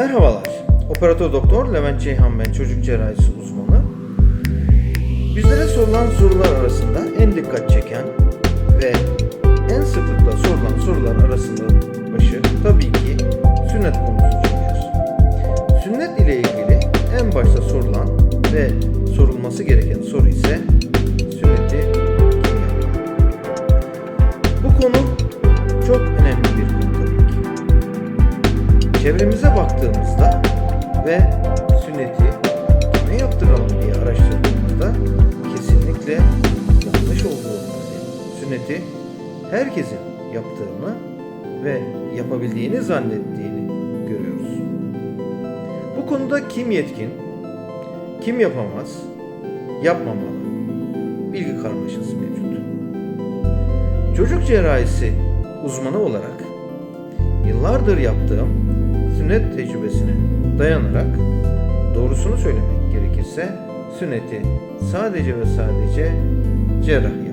Merhabalar. Operatör doktor Levent Ceyhan ben çocuk cerrahisi uzmanı. Bizlere sorulan sorular arasında en dikkat çeken ve en sıklıkla sorulan sorular arasında başı tabii ki sünnet konusu çeker. Sünnet ile ilgili en başta sorulan ve sorulması gereken soru ise Çevremize baktığımızda ve sünneti kime yaptıralım diye araştırdığımızda kesinlikle yanlış olduğunu, sünneti herkesin yaptığını ve yapabildiğini zannettiğini görüyoruz. Bu konuda kim yetkin, kim yapamaz, yapmamalı bilgi karmaşası mevcut. Çocuk cerrahisi uzmanı olarak yıllardır yaptığım sünnet tecrübesine dayanarak doğrusunu söylemek gerekirse sünneti sadece ve sadece cerrah.